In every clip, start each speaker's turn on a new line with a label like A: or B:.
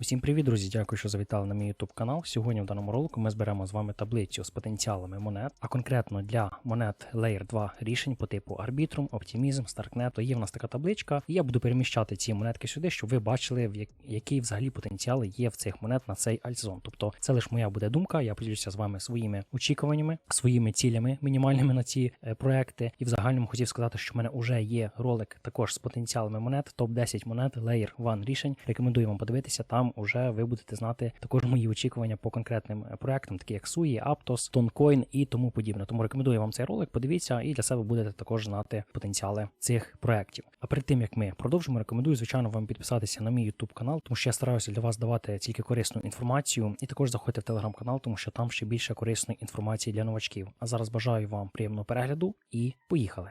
A: Усім привіт, друзі! Дякую, що завітали на мій YouTube канал. Сьогодні в даному ролику ми зберемо з вами таблицю з потенціалами монет, а конкретно для монет Layer 2 рішень по типу Arbitrum, Optimism, Starknet. То є в нас така табличка, і я буду переміщати ці монетки сюди, щоб ви бачили, який взагалі потенціал є в цих монет на цей альтзон. Тобто це лише моя буде думка. Я поділюся з вами своїми очікуваннями, своїми цілями мінімальними на ці е, проекти. І в загальному хотів сказати, що в мене вже є ролик також з потенціалами монет, топ 10 монет Layer 1 рішень. Рекомендую вам подивитися. Там уже ви будете знати також мої очікування по конкретним е, проектам, такі як Sui, Aptos, Toncoin і тому подібне. Тому рекомендую вам цей ролик. Подивіться і для себе будете також знати потенціали цих проектів. А перед тим як ми продовжимо, рекомендую звичайно вам підписатися на мій YouTube канал, тому що я стараюся для вас давати тільки корисну інформацію. І також заходьте в телеграм канал, тому що там ще більше корисної інформації для новачків. А зараз бажаю вам приємного перегляду і поїхали.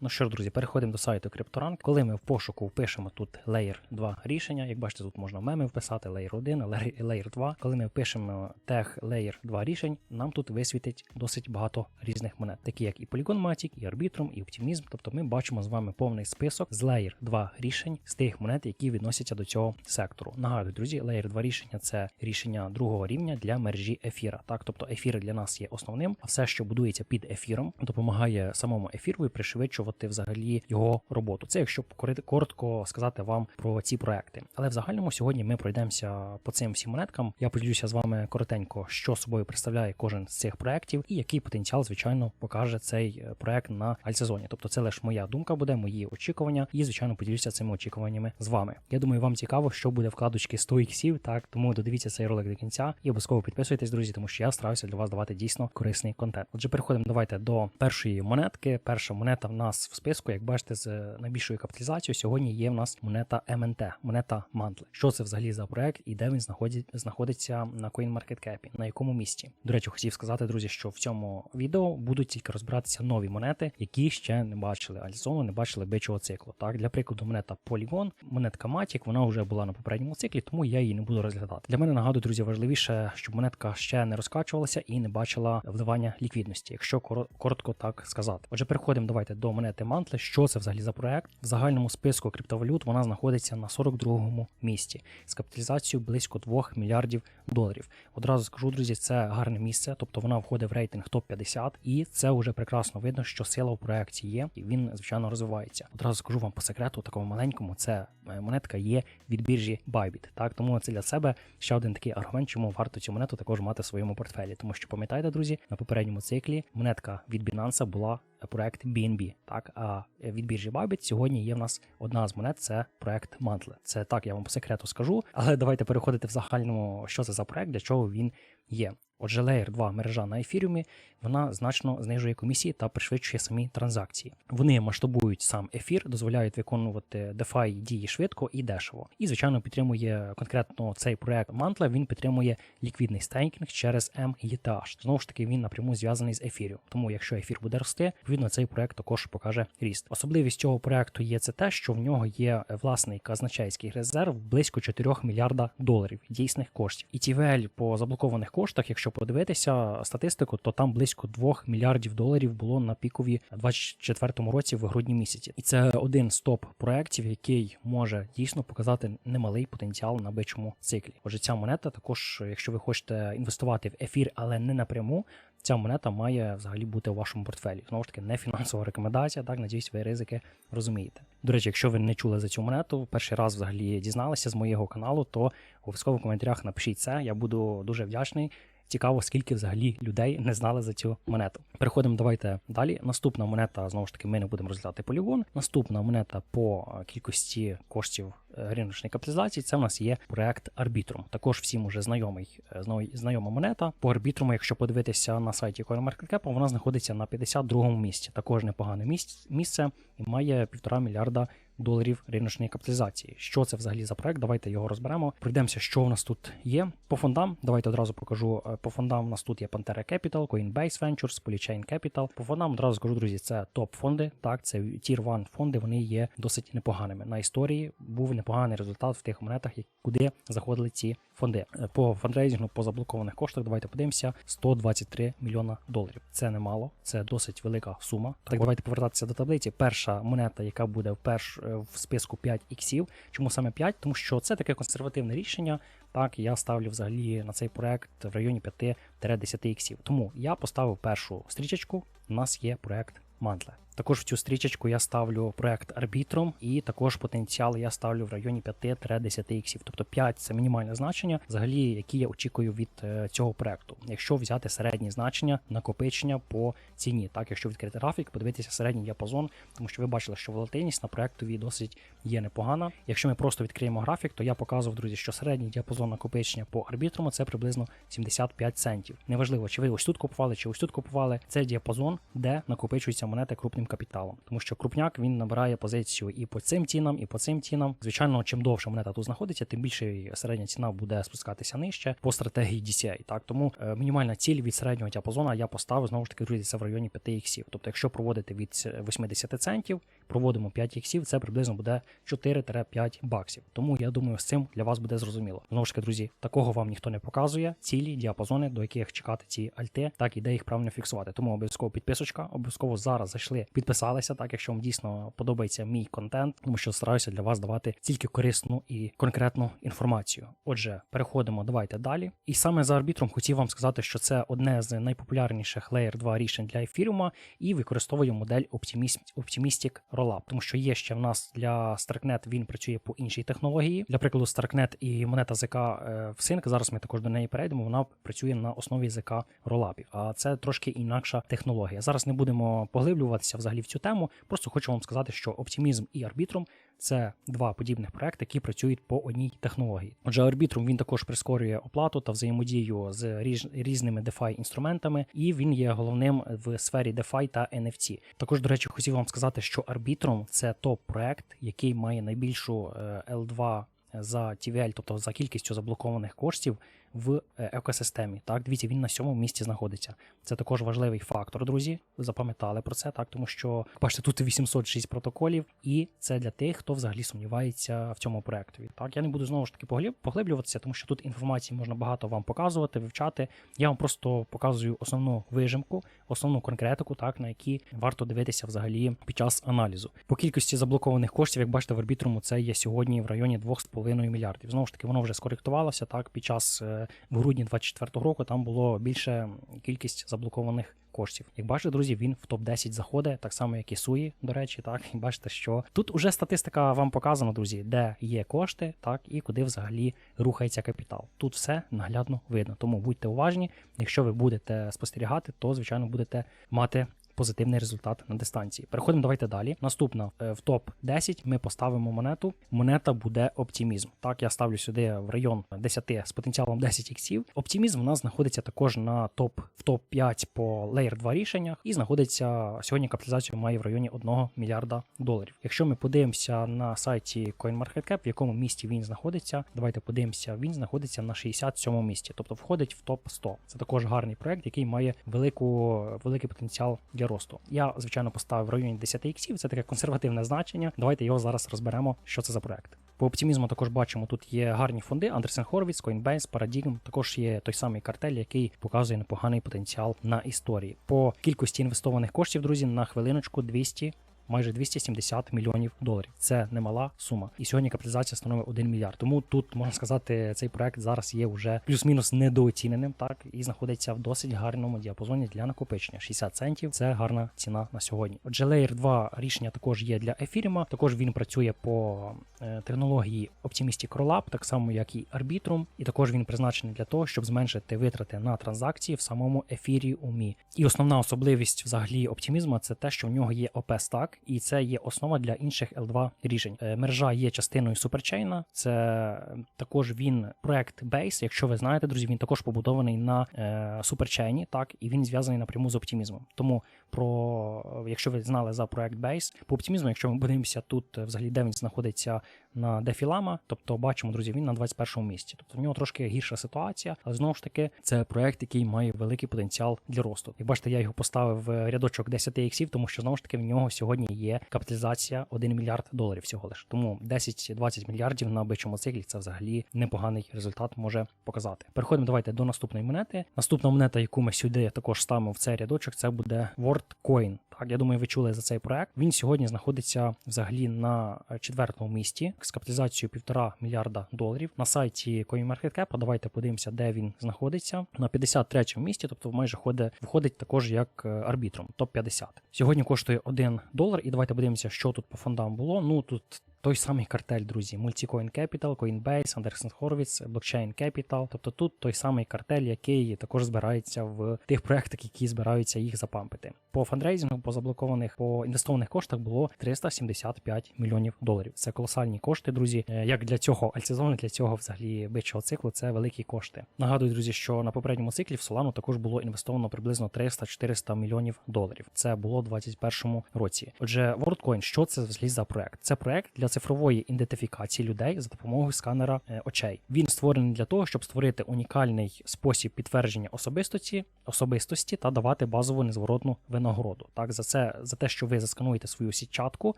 A: Ну що ж, друзі, переходимо до сайту CryptoRank. Коли ми в пошуку впишемо тут Layer 2 рішення, як бачите, тут можна меми вписати Layer 1, Layer Layer 2. Коли ми впишемо тег Layer 2 рішень, нам тут висвітить досить багато різних монет, такі як і Polygon Matic, і Arbitrum, і Optimism. Тобто ми бачимо з вами повний список з Layer 2 рішень з тих монет, які відносяться до цього сектору. Нагадую, друзі, Layer 2 рішення це рішення другого рівня для мережі ефіра. Так, тобто ефір для нас є основним, а все, що будується під ефіром, допомагає самому ефіру пришвидшувати взагалі його роботу. Це якщо коротко сказати вам про ці проекти. Але в загальному сьогодні ми пройдемося по цим всім монеткам. Я поділюся з вами коротенько, що собою представляє кожен з цих проектів і який потенціал, звичайно, покаже цей е, проект на альтсезоні. Тобто, це лише моя думка буде, мої очікування, і звичайно поділюся цими очікуваннями з вами. Я думаю, вам цікаво, що буде вкладочки 100 іксів, так тому додивіться цей ролик до кінця і обов'язково підписуйтесь, друзі, тому що я стараюся для вас давати дійсно корисний контент. Отже, переходимо давайте до першої монетки. Перша монета в нас в списку, як бачите, з найбільшою капіталізацією сьогодні є в нас монета МНТ, монета Mantle. Що це взагалі за проект і де він знаходить, знаходиться на CoinMarketCap, на якому місці? До речі, хотів сказати, друзі, що в цьому відео будуть тільки розбиратися нові монети, які ще не бачили альзону, не бачили бичого циклу. Так, для прикладу, монета Polygon, монетка Matic, вона вже була на попередньому циклі, тому я її не буду розглядати. Для мене нагадую, друзі, важливіше, щоб монетка ще не розкачувалася і не бачила вливання ліквідності, якщо коро- коротко так сказати. Отже, переходимо давайте до монети Mantle. Що це взагалі за проект? В загальному списку криптовалют вона знаходиться на 42-му місці з капіталізацією близько 2 мільярдів доларів. Одразу скажу, друзі, це гарне місце, тобто вона входить в рейтинг топ 50 і це вже прекрасно видно, що сила в проекті є, і він звичайно розвивається. Одразу скажу вам по секрету, такому маленькому, це е, монетка є від біржі Bybit. Так, тому це для себе ще один такий аргумент, чому варто цю монету також мати в своєму портфелі. Тому що пам'ятаєте, друзі, на попередньому циклі монетка від Binance була е, проект BNB. Так, а е, від біржі Bybit сьогодні є в нас одна з монет, це проект Mantle. Це так, я вам по секрету скажу. Але давайте переходити в загальному, що це за проект, для чого він є. Отже, Layer 2 мережа на ефіріумі вона значно знижує комісії та пришвидшує самі транзакції. Вони масштабують сам ефір, дозволяють виконувати DeFi дії швидко і дешево. І, звичайно, підтримує конкретно цей проект Mantla, Він підтримує ліквідний стейкінг через METH. Знову ж таки, він напряму зв'язаний з ефіром. Тому, якщо ефір буде рости, відповідно цей проект також покаже ріст. Особливість цього проекту є це те, що в нього є власний казначейський резерв близько 4 мільярда доларів дійсних коштів. І TVL по заблокованих коштах, якщо подивитися статистику, то там близько 2 мільярдів доларів було на пікові 24 році в грудні місяці. І це один з топ проєктів, який може дійсно показати немалий потенціал на бичому циклі. Отже, ця монета також, якщо ви хочете інвестувати в ефір, але не напряму. Ця монета має взагалі бути у вашому портфелі. Знову ж таки, не фінансова рекомендація. Так, надіюсь, ви ризики розумієте. До речі, якщо ви не чули за цю монету, перший раз взагалі дізналися з моєго каналу, то обов'язково в коментарях напишіть це. Я буду дуже вдячний. Цікаво, скільки взагалі людей не знали за цю монету. Переходимо давайте далі. Наступна монета, знову ж таки, ми не будемо розглядати полігон. Наступна монета по кількості коштів е, риночної капіталізації. Це в нас є проект Arbitrum. Також всім уже знайомий е, знайома монета. По Arbitrum, якщо подивитися на сайті CoinMarketCap, вона знаходиться на 52-му місці. Також непогане місце і має півтора мільярда доларів риночної капіталізації. Що це взагалі за проект? Давайте його розберемо. Пройдемося, що у нас тут є. По фондам, давайте одразу покажу. Е, По фондам у нас тут є Pantera Capital, Coinbase Ventures, Polychain Capital. По фондам одразу скажу, друзі, це топ фонди. Так, це Tier 1 фонди. Вони є досить непоганими. На історії був непоганий результат в тих монетах, куди заходили ці фонди. Е, По фандрейзингу, по заблокованих коштах, давайте подивимося: 123 мільйона доларів. Це немало, це досить велика сума. Так, давайте повертатися до таблиці. Перша монета, яка буде в перш в списку 5 іксів. Чому саме 5? Тому що це таке консервативне рішення. Так, я ставлю взагалі на цей проект в районі 5-10 іксів. Тому я поставив першу стрічечку. У нас є проект Мантле. Також в цю стрічечку я ставлю проект арбітром, і також потенціал я ставлю в районі 5-10 іксів. Тобто 5 це мінімальне значення, взагалі, які я очікую від е, цього проекту. Якщо взяти середні значення накопичення по ціні, так якщо відкрити графік, подивитися середній діапазон, тому що ви бачили, що волатильність на проектові досить є непогана. Якщо ми просто відкриємо графік, то я показував, друзі, що середній діапазон накопичення по арбітруму це приблизно 75 центів. Неважливо, чи ви ось тут купували, чи ось тут купували. Це діапазон, де накопичуються монети крупним капіталом, тому що крупняк він набирає позицію і по цим цінам, і по цим цінам. Звичайно, чим довше монета тут знаходиться, тим більше середня ціна буде спускатися нижче по стратегії DCA. Так тому е, мінімальна ціль від середнього діапазону я поставив знову ж таки друзі, це в районі 5 іксів. Тобто, якщо проводити від 80 центів, проводимо 5 іксів, це приблизно буде 4-5 баксів. Тому я думаю, з цим для вас буде зрозуміло. Знову ж таки, друзі, такого вам ніхто не показує. Цілі діапазони, до яких чекати ці альти, так і де їх правильно фіксувати. Тому обов'язково підписочка, обов'язково зараз зайшли, підписалися, так якщо вам дійсно подобається мій контент, тому що стараюся для вас давати тільки корисну і конкретну інформацію. Отже, переходимо, давайте далі. І саме за арбітром хотів вам сказати, що це одне з найпопулярніших Layer 2 рішень для ефіріума, і використовую модель Optimis- Optimistic Rollup, тому що є ще в нас для Starknet, він працює по іншій технології. Для прикладу, Starknet і монета ЗК е, в Sync, Зараз ми також до неї перейдемо. Вона працює на основі ЗК ролапів. А це трошки інакша технологія. Зараз не будемо поглиблюватися взагалі в цю тему. Просто хочу вам сказати, що Optimism і Arbitrum це два подібних проекти, які працюють по одній технології. Отже, Arbitrum він також прискорює оплату та взаємодію з різ- різними DeFi інструментами, і він є головним в сфері DeFi та NFT. Також, до речі, хотів вам сказати, що Arbitrum – це топ-проект, який має найбільшу е, L2 за TVL, тобто за кількістю заблокованих коштів в е, екосистемі. Так, дивіться, він на сьомому місці знаходиться. Це також важливий фактор, друзі. Запам'ятали про це, так тому що бачите, тут 806 протоколів, і це для тих, хто взагалі сумнівається в цьому проектові. Так, я не буду знову ж таки поглиб- поглиблюватися, тому що тут інформації можна багато вам показувати, вивчати. Я вам просто показую основну вижимку, основну конкретику, так на які варто дивитися взагалі під час аналізу. По кількості заблокованих коштів, як бачите, в арбітруму це є сьогодні в районі 2,5 мільярдів. Знову ж таки, воно вже скоректувалося так під час е, в грудні 24 року. Там було більше кількість заблокованих коштів. Як бачите, друзі, він в топ 10 заходить, так само як і Суї, до речі, так і бачите, що тут уже статистика вам показана, друзі, де є кошти, так і куди взагалі рухається капітал. Тут все наглядно видно. Тому будьте уважні. Якщо ви будете спостерігати, то звичайно будете мати. Позитивний результат на дистанції. Переходимо давайте далі. Наступна е, в топ 10 ми поставимо монету. Монета буде оптимізм. Так, я ставлю сюди в район 10 з потенціалом 10 іксів. Оптимізм у нас знаходиться також на топ в топ 5 по Layer 2 рішеннях і знаходиться сьогодні. Капіталізацію має в районі 1 мільярда доларів. Якщо ми подивимося на сайті CoinMarketCap, в якому місті він знаходиться, давайте подивимося. Він знаходиться на 67 місці, тобто входить в топ 100. Це також гарний проект, який має велику великий потенціал для росту. Я звичайно поставив в районі 10 іксів. Це таке консервативне значення. Давайте його зараз розберемо, що це за проект. По оптимізму також бачимо, тут є гарні фонди. Андерсен Хорвіц, Coinbase, Paradigm. Також є той самий картель, який показує непоганий потенціал на історії. По кількості інвестованих коштів, друзі, на хвилиночку 200 майже 270 мільйонів доларів. Це немала сума. І сьогодні капіталізація становить 1 мільярд. Тому тут можна сказати, цей проект зараз є вже плюс-мінус недооціненим, так і знаходиться в досить гарному діапазоні для накопичення. 60 центів це гарна ціна на сьогодні. Отже, Layer 2 рішення також є для ефіріма. Також він працює по е, технології Optimistic Rollup, так само як і Arbitrum, і також він призначений для того, щоб зменшити витрати на транзакції в самому ефіріумі. І основна особливість взагалі оптимізму це те, що в нього є OP І це є основа для інших L2 рішень. Мержа Мережа є частиною суперчейна. Це також він проект Base. Якщо ви знаєте, друзі, він також побудований на е, суперчейні, так і він зв'язаний напряму з оптимізмом. Тому про якщо ви знали за проект Base, по оптимізму, якщо ми подивимося тут, е, взагалі де він знаходиться на дефілама, тобто бачимо, друзі, він на 21 місці. Тобто в нього трошки гірша ситуація, але знову ж таки це проект, який має великий потенціал для росту. Як бачите, я його поставив в рядочок 10 іксів, тому що знову ж таки в нього сьогодні є капіталізація 1 мільярд доларів всього лиш. Тому 10-20 мільярдів на бичому циклі це взагалі непоганий результат може показати. Переходимо давайте до наступної монети. Наступна монета, яку ми сюди також ставимо в цей рядочок, це буде WorldCoin. Так, я думаю, ви чули за цей проект. Він сьогодні знаходиться взагалі на е, четвертому місці з капіталізацією півтора мільярда доларів на сайті CoinMarketCap. Давайте подивимося, де він знаходиться на 53-му місці, тобто майже ходить, входить також як е, арбітром, топ 50 Сьогодні коштує 1 долар. І давайте подивимося, що тут по фондам було. Ну тут той самий картель, друзі. Multicoin Capital, Coinbase, Anderson Horowitz, Blockchain Capital. Тобто тут той самий картель, який також збирається в тих проектах, які збираються їх запампити. По фандрейзингу, по заблокованих, по інвестованих коштах було 375 мільйонів доларів. Це колосальні кошти, друзі. Е, Як для цього альтсезону, для цього взагалі бичого циклу, це великі кошти. Нагадую, друзі, що на попередньому циклі в Solana також було інвестовано приблизно 300-400 мільйонів доларів. Це було у 2021 році. Отже, WorldCoin, що це взагалі за проект? Це проект для цифрової ідентифікації людей за допомогою сканера е, очей. Він створений для того, щоб створити унікальний спосіб підтвердження особистості, особистості та давати базову незворотну винагороду. Так, за це за те, що ви заскануєте свою сітчатку,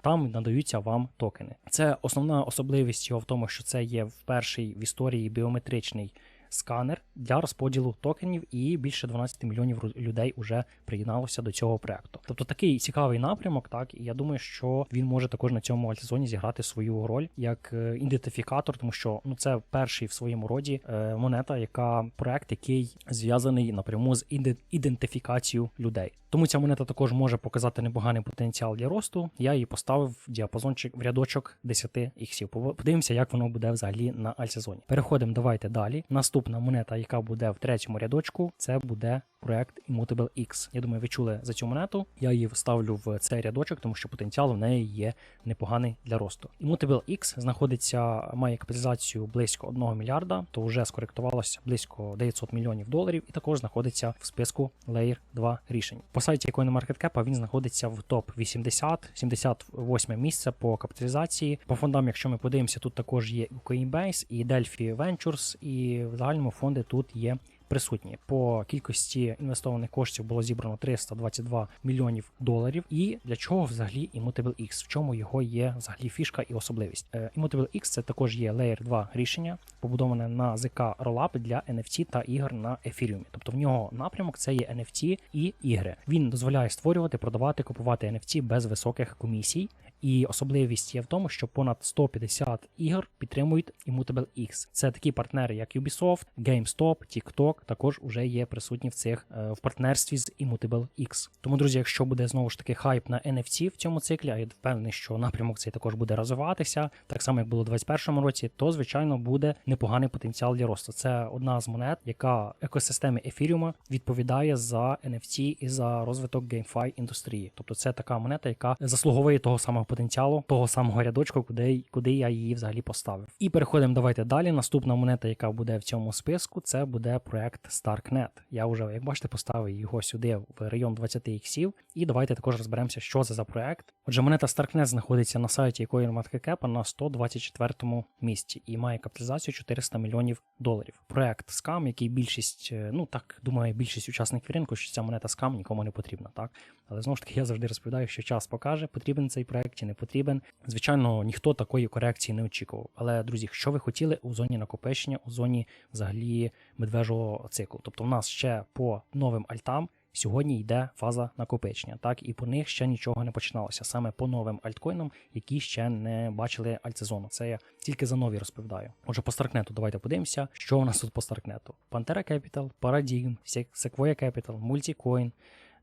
A: там надаються вам токени. Це основна особливість його в тому, що це є в перший в історії біометричний сканер для розподілу токенів, і більше 12 мільйонів людей вже приєдналося до цього проекту. Тобто такий цікавий напрямок, так і я думаю, що він може також на цьому альтсезоні зіграти свою роль як е, ідентифікатор, тому що ну це перший в своєму роді е, монета, яка проект, який зв'язаний напряму з іде- ідентифікацією людей. Тому ця монета також може показати непоганий потенціал для росту. Я її поставив в діапазончик в рядочок 10 іксів. Подивимося, як воно буде взагалі на альтсезоні. Переходимо давайте далі. Наступна монета, яка буде в третьому рядочку, це буде проект Immutable X. Я думаю, ви чули за цю монету. Я її вставлю в цей рядочок, тому що потенціал в неї є непоганий для росту. Immutable X знаходиться, має капіталізацію близько 1 мільярда, то вже скоректувалося близько 900 мільйонів доларів, і також знаходиться в списку Layer 2 рішень. По сайті CoinMarketCap він знаходиться в топ 80, 78 місце по капіталізації. По фондам, якщо ми подивимося, тут також є Coinbase, і Delphi Ventures, і в загальному фонди тут є присутні. По кількості інвестованих коштів було зібрано 322 мільйонів доларів. І для чого взагалі Immutable X? В чому його є взагалі фішка і особливість? Е, Immutable X це також є Layer 2 рішення, побудоване на ZK Rollup для NFT та ігор на Ethereum. Тобто в нього напрямок це є NFT і ігри. Він дозволяє створювати, продавати, купувати NFT без високих комісій. І особливість є в тому, що понад 150 ігор підтримують Immutable X. Це такі партнери, як Ubisoft, GameStop, TikTok, також вже є присутні в цих е, в партнерстві з Immutable X. Тому, друзі, якщо буде знову ж таки хайп на NFT в цьому циклі, а я впевнений, що напрямок цей також буде розвиватися, так само як було у 2021 році, то звичайно буде непоганий потенціал для росту. Це одна з монет, яка екосистеми ефіріума відповідає за NFT і за розвиток GameFi індустрії. Тобто це така монета, яка заслуговує того самого потенціалу, того самого рядочку, куди, куди я її взагалі поставив. І переходимо давайте далі. Наступна монета, яка буде в цьому списку, це буде проект Starknet. Я вже, як бачите, поставив його сюди в район 20 іксів. І давайте також розберемося, що це за проект. Отже, монета Starknet знаходиться на сайті CoinMarketCap на 124 місці і має капіталізацію 400 мільйонів доларів. Проект Scam, який більшість, е, ну так думаю, більшість учасників ринку, що ця монета Scam нікому не потрібна, так? Але знову ж таки, я завжди розповідаю, що час покаже, потрібен цей проект чи не потрібен. Звичайно, ніхто такої корекції не очікував. Але, друзі, що ви хотіли у зоні накопичення, у зоні взагалі медвежого циклу? Тобто, в нас ще по новим альтам. Сьогодні йде фаза накопичення, так і по них ще нічого не починалося. Саме по новим альткоїнам, які ще не бачили альтсезону. Це я тільки за нові розповідаю. Отже, по Старкнету давайте подивимося, що у нас тут по Старкнету. Pantera Capital, Paradigm, Sequoia Capital, Multicoin,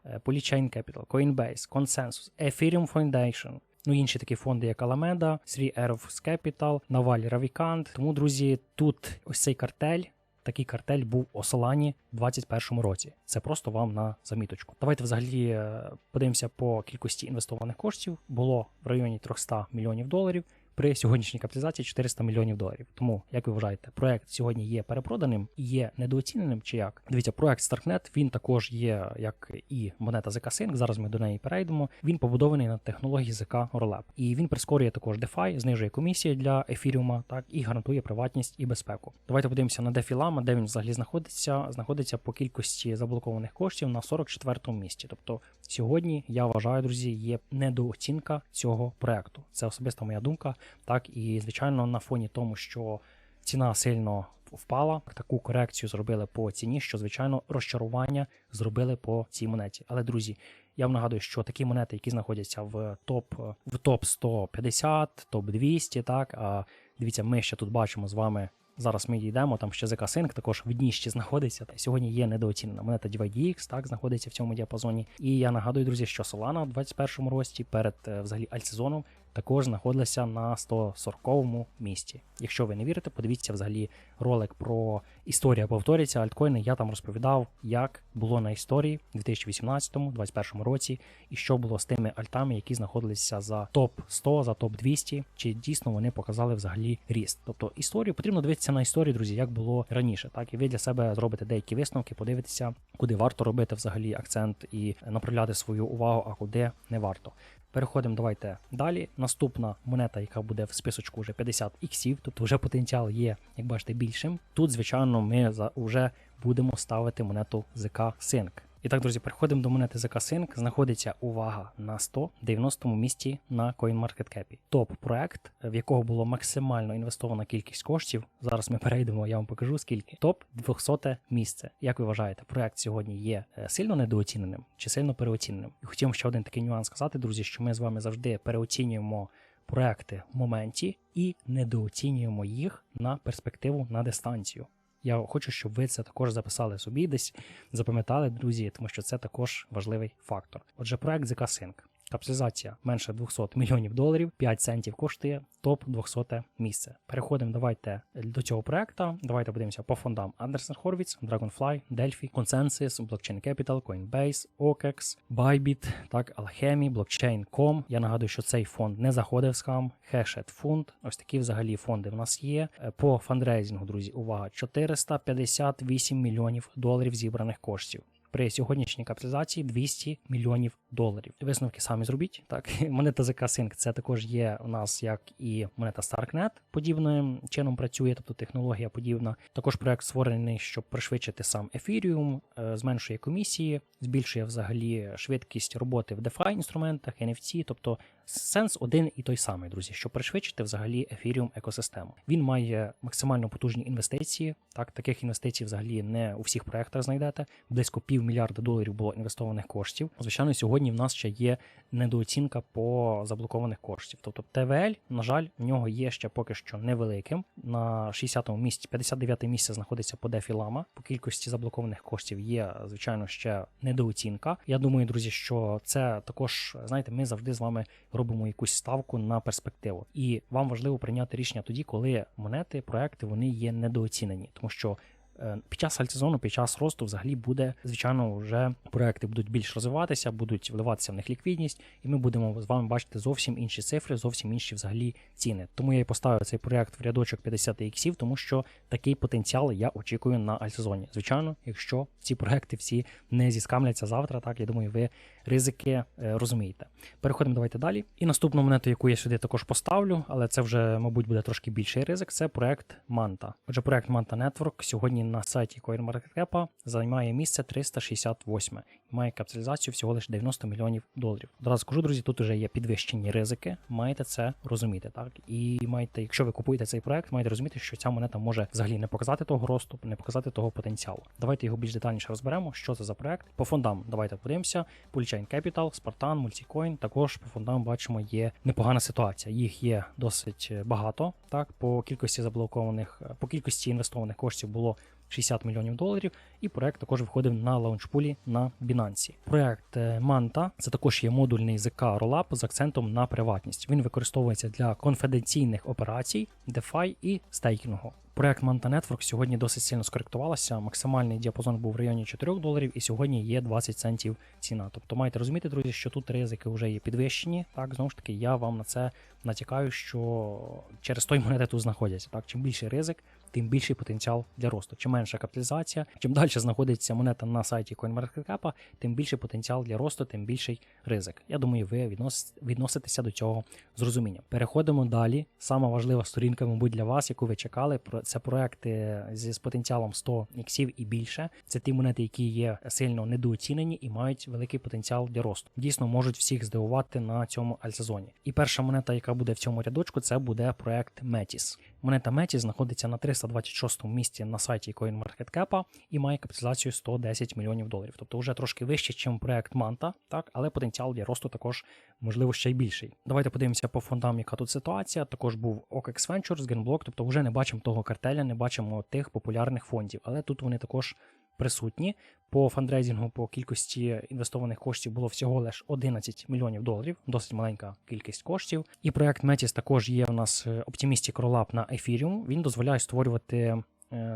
A: е, Polychain Capital, Coinbase, Consensus, Ethereum Foundation. Ну, інші такі фонди, як Alameda, Three Arrows Capital, Naval Ravikant. Тому, друзі, тут ось цей картель. Такий картель був у Солані в 2021 році. Це просто вам на заміточку. Давайте взагалі е, подивимося по кількості інвестованих коштів. Було в районі 300 мільйонів доларів. При сьогоднішній капіталізації 400 мільйонів доларів. Тому, як ви вважаєте, проект сьогодні є перепроданим і є недооціненим чи як? Дивіться, проект Starknet, він також є як і монета ZK Sync, Зараз ми до неї перейдемо. Він побудований на технології ZK Rollup. І він прискорює також DeFi, знижує комісії для ефіріума, так і гарантує приватність і безпеку. Давайте подивимося на Lama, де він взагалі знаходиться. Знаходиться по кількості заблокованих коштів на 44-му місці. Тобто сьогодні я вважаю, друзі, є недооцінка цього проекту. Це особиста моя думка. Так і звичайно, на фоні тому, що ціна сильно впала, таку корекцію зробили по ціні, що звичайно розчарування зробили по цій монеті. Але друзі, Я вам нагадую, що такі монети, які знаходяться в топ в топ 150, топ 200, так. А дивіться, ми ще тут бачимо з вами. Зараз ми дійдемо, там ще ZK Sync також в дні ще знаходиться. Сьогодні є недооцінена монета DYDX, так, знаходиться в цьому діапазоні. І я нагадую, друзі, що Solana в 21 рості перед е, взагалі альтсезоном також знаходилася на 140-му місці. Якщо ви не вірите, подивіться взагалі ролик про історія повторюється альткоїни. Я там розповідав, як було на історії у 2018-2021 році, і що було з тими альтами, які знаходилися за топ 100, за топ 200, чи дійсно вони показали взагалі ріст. Тобто історію потрібно дивитися на історію, друзі, як було раніше. Так і ви для себе зробите деякі висновки, подивитися, куди варто робити взагалі акцент і направляти свою увагу, а куди не варто. Переходимо, давайте далі. Наступна монета, яка буде в списочку вже 50 іксів, тобто вже потенціал є, як бачите, більшим. Тут, звичайно, ми вже будемо ставити монету ZK Sync. І так, друзі, переходимо до монети ZK Sync. Знаходиться увага на 190 місці на CoinMarketCap. Топ-проект, в якого було максимально інвестована кількість коштів. Зараз ми перейдемо, я вам покажу скільки. Топ 200 місце. Як ви вважаєте, проект сьогодні є е, сильно недооціненим чи сильно переоціненим? І хотів ще один такий нюанс сказати, друзі, що ми з вами завжди переоцінюємо. Проекти в моменті і недооцінюємо їх на перспективу на дистанцію. Я хочу, щоб ви це також записали собі, десь запам'ятали, друзі, тому що це також важливий фактор. Отже, проект ZK Sync. Капіталізація менше 200 мільйонів доларів, 5 центів коштує топ 200 місце. Переходимо давайте до цього проекту. Давайте подивимося по фондам Anderson Horowitz, Dragonfly, Delphi, Consensus, Blockchain Capital, Coinbase, OKEX, Bybit, так, Alchemy, Blockchain.com. Я нагадую, що цей фонд не заходив з хам. Hashed Fund. Ось такі взагалі фонди в нас є. По фандрейзингу, друзі, увага, 458 мільйонів доларів зібраних коштів при сьогоднішній капіталізації 200 мільйонів доларів. Висновки самі зробіть. Так, монета ZK Sync це також є у нас як і монета Starknet подібним чином працює, тобто технологія подібна. Також проект створений, щоб пришвидшити сам Ethereum, е, зменшує комісії, збільшує взагалі швидкість роботи в DeFi інструментах, NFC, тобто сенс один і той самий, друзі, щоб пришвидшити взагалі Ethereum екосистему. Він має максимально потужні інвестиції. Так, таких інвестицій взагалі не у всіх проектах знайдете. Близько пів мільярда доларів було інвестованих коштів. Звичайно, сьогодні в нас ще є недооцінка по заблокованих коштів. Тобто ТВЛ, на жаль, в нього є ще поки що невеликим. На 60-му місці, 59 місце знаходиться по Lama. По кількості заблокованих коштів є, звичайно, ще недооцінка. Я думаю, друзі, що це також, знаєте, ми завжди з вами робимо якусь ставку на перспективу. І вам важливо прийняти рішення тоді, коли монети, проекти вони є недооцінені, тому що. Е, під час альтсезону, під час росту, взагалі буде, звичайно, вже проекти будуть більш розвиватися, будуть вливатися в них ліквідність, і ми будемо з вами бачити зовсім інші цифри, зовсім інші взагалі ціни. Тому я і поставив цей проект в рядочок 50 іксів, тому що такий потенціал я очікую на альтсезоні. Звичайно, якщо ці проекти всі не зіскамляться завтра, так я думаю, ви ризики е, розумієте. Переходимо давайте далі. І наступну монету, яку я сюди також поставлю, але це вже, мабуть, буде трошки більший ризик. Це проект Manta. Отже, проект Manta Network сьогодні на сайті CoinMarketCap займає місце 368. Має капіталізацію всього лише 90 мільйонів доларів. Одразу скажу, друзі, тут вже є підвищені ризики. Маєте це розуміти, так? І маєте, якщо ви купуєте цей проект, маєте розуміти, що ця монета може взагалі не показати того росту, не показати того потенціалу. Давайте його більш детальніше розберемо. Що це за проект? По фондам давайте подивимося. Polychain Capital, Spartan, Multicoin. Також по фондам бачимо, є непогана ситуація. Їх є досить багато. Так, по кількості заблокованих, по кількості інвестованих коштів було 60 мільйонів доларів, і проект також виходив на лаунчпулі на Binance. Проект Manta це також є модульний ZK Rollup з акцентом на приватність. Він використовується для конфіденційних операцій, DeFi і стейкінгу. Проект Manta Network сьогодні досить сильно скоректувалася. Максимальний діапазон був в районі 4 доларів, і сьогодні є 20 центів ціна. Тобто маєте розуміти, друзі, що тут ризики вже є підвищені. Так, знову ж таки, я вам на це натякаю, що через той монети тут знаходяться. Так, чим більший ризик, тим більший потенціал для росту. Чим менша капіталізація, чим далі знаходиться монета на сайті CoinMarketCap, тим більший потенціал для росту, тим більший ризик. Я думаю, ви віднос... відноситеся до цього з розумінням. Переходимо далі. Сама важлива сторінка, мабуть, для вас, яку ви чекали, це проекти з потенціалом 100 іксів і більше. Це ті монети, які є сильно недооцінені і мають великий потенціал для росту. Дійсно можуть всіх здивувати на цьому альтсезоні. І перша монета, яка буде в цьому рядочку, це буде проект Metis. Монета Меті знаходиться на 326 місці на сайті CoinMarketCap і має капіталізацію 110 мільйонів доларів. Тобто вже трошки вище, ніж проект Manta, так, але потенціал для росту також можливо ще й більший. Давайте подивимося по фондам, яка тут ситуація. Також був OKX Ventures, Genblock, тобто вже не бачимо того картеля, не бачимо тих популярних фондів, але тут вони також присутні. По фандрейзингу, по кількості інвестованих коштів було всього лише 11 мільйонів доларів, досить маленька кількість коштів. І проект Metis також є у нас е, Optimistic Rollup на Ethereum. Він дозволяє створювати е,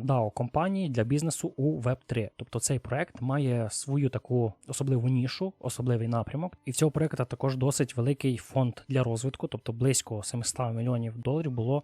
A: DAO компанії для бізнесу у Web3. Тобто цей проект має свою таку особливу нішу, особливий напрямок. І в цього проекту також досить великий фонд для розвитку, тобто близько 700 мільйонів доларів було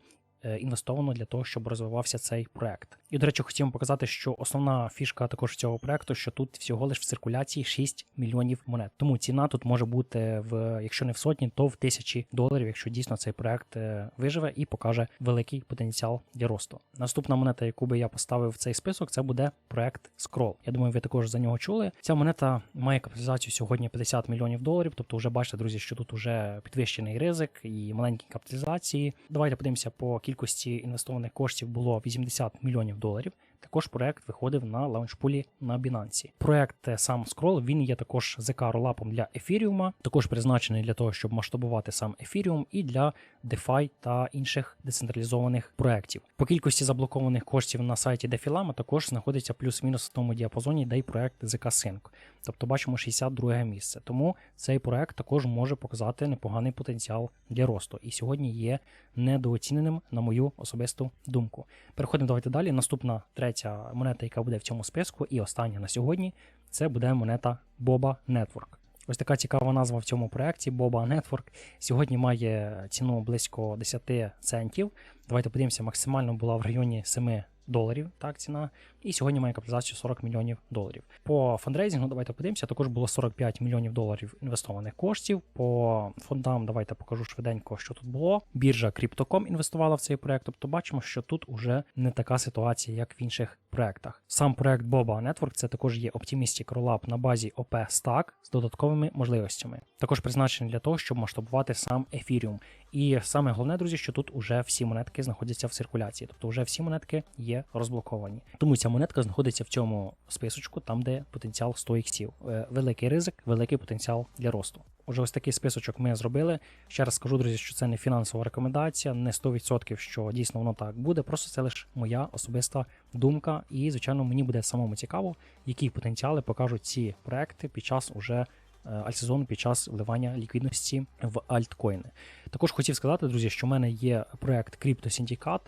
A: інвестовано для того, щоб розвивався цей проект. І, до речі, хотів показати, що основна фішка також цього проекту, що тут всього лиш в циркуляції 6 мільйонів монет. Тому ціна тут може бути в, якщо не в сотні, то в тисячі доларів, якщо дійсно цей проект е, виживе і покаже великий потенціал для росту. Наступна монета, яку би я поставив в цей список, це буде проект Scroll. Я думаю, ви також за нього чули. Ця монета має капіталізацію сьогодні 50 мільйонів доларів. Тобто, вже бачите, друзі, що тут вже підвищений ризик і маленькі капіталізації. Давайте подивимося по кількості інвестованих коштів було 80 мільйонів доларів. Також проект виходив на лаунчпулі на Binance. Проект сам Scroll, він є також ЗК ролапом для ефіріума, також призначений для того, щоб масштабувати сам ефіріум і для DeFi та інших децентралізованих проєктів. По кількості заблокованих коштів на сайті DeFi також знаходиться плюс-мінус в тому діапазоні, де й проект ZK Sync. Тобто бачимо 62 місце. Тому цей проект також може показати непоганий потенціал для росту. І сьогодні є недооціненим, на мою особисту думку. Переходимо давайте далі. Наступна третя монета, яка буде в цьому списку, і остання на сьогодні, це буде монета Boba Network. Ось така цікава назва в цьому проєкті Boba Network. Сьогодні має ціну близько 10 центів. Давайте подивимося, максимально була в районі 7 доларів, так, ціна. І сьогодні має капіталізацію 40 мільйонів доларів. По фандрейзингу, давайте подивимося, також було 45 мільйонів доларів інвестованих коштів. По фондам, давайте покажу швиденько, що тут було. Біржа Crypto.com інвестувала в цей проект. Тобто бачимо, що тут уже не така ситуація, як в інших проектах. Сам проект Boba Network це також є Optimistic Rollup на базі OP Stack з додатковими можливостями. Також призначений для того, щоб масштабувати сам Ethereum. І саме головне, друзі, що тут уже всі монетки знаходяться в циркуляції, тобто вже всі монетки є розблоковані. Тому ця монетка знаходиться в цьому списочку, там де потенціал 100 іксів. Е, Великий ризик, великий потенціал для росту. Уже ось такий списочок ми зробили. Ще раз скажу, друзі, що це не фінансова рекомендація, не 100%, що дійсно воно так буде. Просто це лише моя особиста думка. І, звичайно, мені буде самому цікаво, які потенціали покажуть ці проекти під час уже е, альтсезону, під час вливання ліквідності в альткоїни. Також хотів сказати, друзі, що в мене є проект CryptoSyndicat.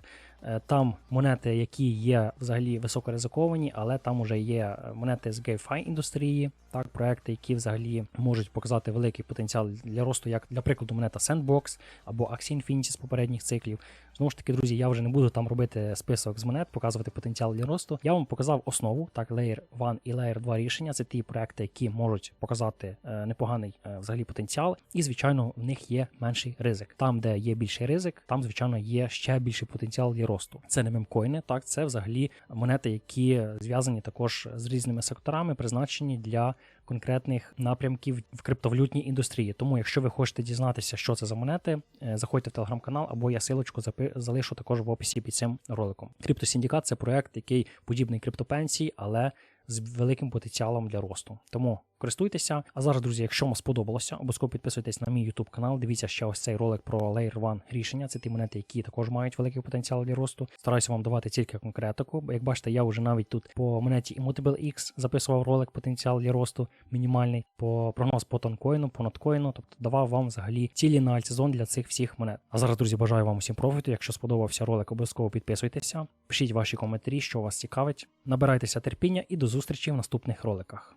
A: Е, Там монети, які є взагалі високоризиковані, але там вже є монети з GameFi індустрії, так, проекти, які взагалі можуть показати великий потенціал для росту, як для прикладу, монета Sandbox або Axie Infinity з попередніх циклів. Знову ж таки, друзі, я вже не буду там робити список з монет, показувати потенціал для росту. Я вам показав основу, так, Layer 1 і Layer 2 рішення. Це ті проекти, які можуть показати е, непоганий е, взагалі потенціал, і звичайно, в них є менший ризик. Там, де є більший ризик, там звичайно є ще більший потенціал для росту. Це не мемкоїни, так це взагалі монети, які зв'язані також з різними секторами, призначені для конкретних напрямків в криптовалютній індустрії. Тому, якщо ви хочете дізнатися, що це за монети, е, заходьте в телеграм-канал або я силочку залишу також в описі під цим роликом. Криптосіндикат це проект, який подібний криптопенсії, але з великим потенціалом для росту. Тому користуйтеся. А зараз, друзі, якщо вам сподобалося, обов'язково підписуйтесь на мій YouTube канал. Дивіться ще ось цей ролик про Layer 1 рішення. Це ті монети, які також мають великий потенціал для росту. Стараюся вам давати тільки конкретику. Бо як бачите, я вже навіть тут по монеті Immutable X записував ролик потенціал для росту мінімальний, по прогноз по тонкоїну, по ноткоїну, тобто давав вам взагалі цілі на альтсезон для цих всіх монет. А зараз, друзі, бажаю вам усім профіту. Якщо сподобався ролик, обов'язково підписуйтеся, пишіть ваші коментарі, що вас цікавить. Набирайтеся терпіння і до зустрічі в наступних роликах.